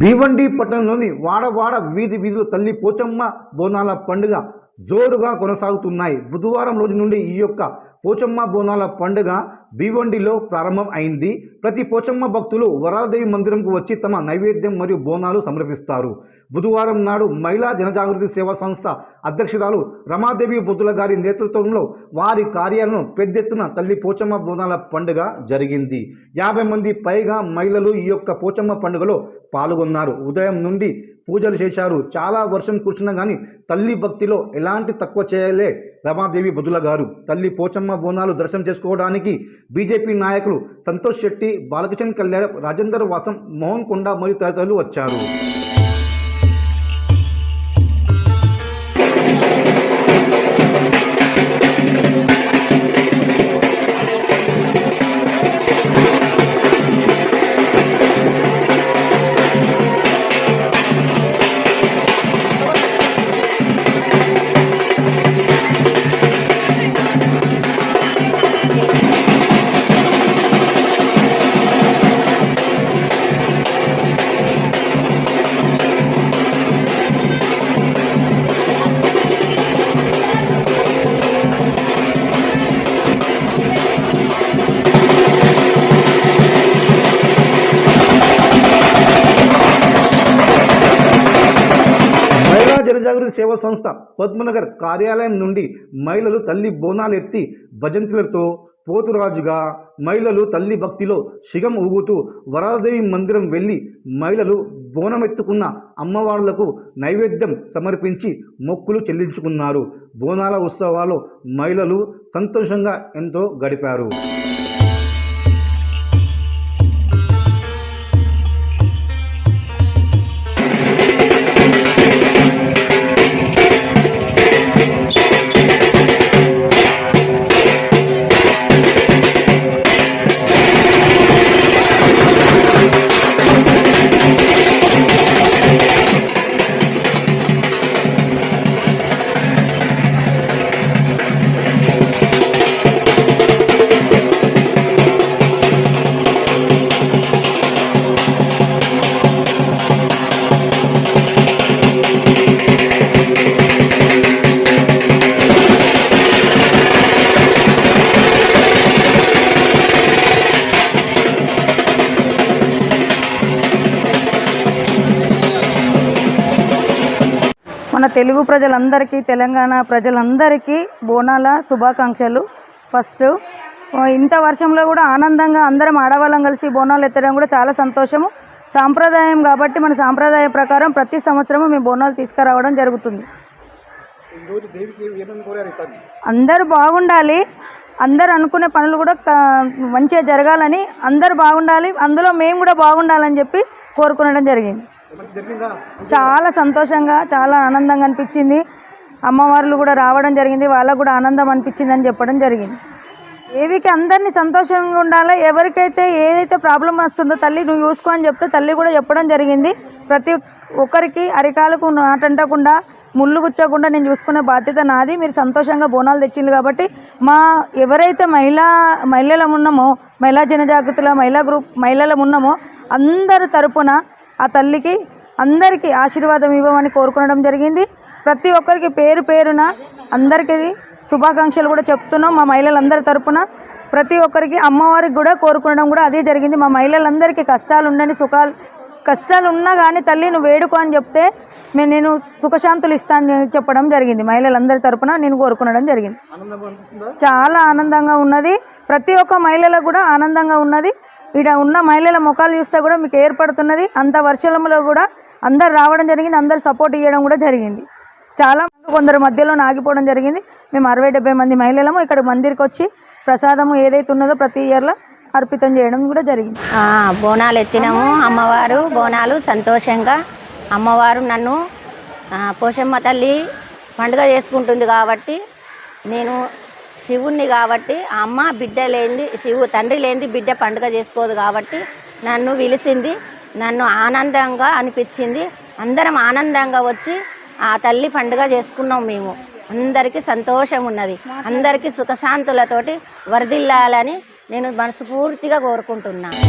భీవండి పట్టణంలోని వాడవాడ వీధి వీధులు తల్లి పోచమ్మ బోనాల పండుగ జోరుగా కొనసాగుతున్నాయి. బుధవారం రోజు నుండి ఈ యొక్క పోచమ్మ బోనాల పండుగ భీవండిలో ప్రారంభం అయింది. ప్రతి పోచమ్మ భక్తులు వరాలదేవి మందిరంకు వచ్చి తమ నైవేద్యం మరియు బోనాలు సమర్పిస్తారు. బుధవారం నాడు మహిళా జనజాగృతి సేవా సంస్థ అధ్యక్షురాలు రమాదేవి బుద్ధుల గారి నేతృత్వంలో వారి కార్యాలను పెద్ద ఎత్తున తల్లి పోచమ్మ బోనాల పండుగ జరిగింది. యాభై మంది పైగా మహిళలు ఈ యొక్క పోచమ్మ పండుగలో పాల్గొన్నారు. ఉదయం నుండి పూజలు చేశారు. చాలా వర్షం కూర్చున్నా కానీ తల్లి భక్తిలో ఎలాంటి తక్కువ చేయలే రమాదేవి బుద్ధుల గారు. తల్లి పోచమ్మ బోనాలు దర్శనం చేసుకోవడానికి బీజేపీ నాయకులు సంతోష్ శెట్టి బాలకిషన్ కళ్యాణ్ రాజేందర్ వాసం మోహన్ కొండ మరియు తదితరులు వచ్చారు. జనజాగృతి సేవా సంస్థ పద్మనగర్ కార్యాలయం నుండి మహిళలు తల్లి బోనాలెత్తి భజంతులతో పోతురాజుగా మహిళలు తల్లి భక్తిలో శిగం ఊగుతూ వరాలదేవి మందిరం వెళ్ళి మహిళలు బోనమెత్తుకున్న అమ్మవార్లకు నైవేద్యం సమర్పించి మొక్కులు చెల్లించుకున్నారు. బోనాల ఉత్సవాలు మహిళలు సంతోషంగా ఎంతో గడిపారు. మన తెలుగు ప్రజలందరికీ తెలంగాణ ప్రజలందరికీ బోనాల శుభాకాంక్షలు. ఫస్ట్ ఇంత వర్షంలో కూడా ఆనందంగా అందరం ఆడవాళ్ళం కలిసి బోనాలు ఎత్తడం కూడా చాలా సంతోషము. సాంప్రదాయం కాబట్టి మన సాంప్రదాయం ప్రకారం ప్రతి సంవత్సరము మేము బోనాలు తీసుకురావడం జరుగుతుంది. అందరూ బాగుండాలి. అందరు అనుకునే పనులు కూడా మంచిగా జరగాలని అందరూ బాగుండాలి. అందులో మేము కూడా బాగుండాలని చెప్పి కోరుకునడం జరిగింది. చాలా సంతోషంగా చాలా ఆనందంగా అనిపించింది. అమ్మవార్లు కూడా రావడం జరిగింది వాళ్ళకు కూడా ఆనందం అనిపించింది అని చెప్పడం జరిగింది. దేవికి అందరినీ సంతోషంగా ఉండాలి? ఎవరికైతే ఏదైతే ప్రాబ్లం వస్తుందో తల్లి నువ్వు చూసుకో అని చెప్తే తల్లి కూడా చెప్పడం జరిగింది. ప్రతి ఒక్కరికి అరికాలకు నాటంటకుండా ముళ్ళు గుచ్చకుండా నేను చూసుకునే బాధ్యత నాది. మీరు సంతోషంగా బోనాలు తెచ్చింది కాబట్టి మా ఎవరైతే మహిళా మహిళలం ఉన్నామో మహిళా జనజాగృతిలో మహిళా గ్రూప్ మహిళలం ఉన్నామో అందరి తరపున ఆ తల్లికి అందరికీ ఆశీర్వాదం ఇవ్వమని కోరుకోవడం జరిగింది. ప్రతి ఒక్కరికి పేరు పేరున అందరికీ శుభాకాంక్షలు కూడా చెప్తున్నాం మా మహిళలందరి తరపున. ప్రతి ఒక్కరికి అమ్మవారికి కూడా కోరుకోవడం కూడా అదే జరిగింది. మా మహిళలందరికీ కష్టాలు ఉండని సుఖాలు కష్టాలు ఉన్నా కానీ తల్లి నువ్వు వేడుకో అని చెప్తే మేము నేను సుఖశాంతులు ఇస్తాను చెప్పడం జరిగింది. మహిళలందరి తరపున నేను కోరుకునడం జరిగింది. చాలా ఆనందంగా ఉన్నది. ప్రతి ఒక్క మహిళలకు కూడా ఆనందంగా ఉన్నది. ఇక్కడ ఉన్న మహిళల ముఖాలు చూస్తే కూడా మీకు ఏర్పడుతున్నది అంత వర్షంలో కూడా అందరు రావడం జరిగింది అందరు సపోర్ట్ ఇవ్వడం కూడా జరిగింది. చాలా మంది కొందరు మధ్యలో ఆగిపోవడం జరిగింది. మేము అరవై డెబ్బై మంది మహిళలము ఇక్కడ మందిరికి వచ్చి ప్రసాదము ఏదైతే ఉన్నదో ప్రతి ఇయర్లో అర్పితం చేయడం కూడా జరిగింది. బోనాలు ఎత్తినాము అమ్మవారు బోనాలు సంతోషంగా. అమ్మవారు నన్ను పోషమ్మ తల్లి పండుగ చేసుకుంటుంది కాబట్టి నేను శివుణ్ణి కాబట్టి అమ్మ బిడ్డ లేనిది శివు తండ్రి లేనిది బిడ్డ పండుగ చేసుకోదు కాబట్టి నన్ను పిలిచింది నన్ను ఆనందంగా అనిపించింది. అందరం ఆనందంగా వచ్చి ఆ తల్లి పండుగ చేసుకున్నాం మేము. అందరికీ సంతోషం ఉన్నది. అందరికీ సుఖశాంతులతోటి వరదిల్లాలని నేను మనస్ఫూర్తిగా కోరుకుంటున్నాను.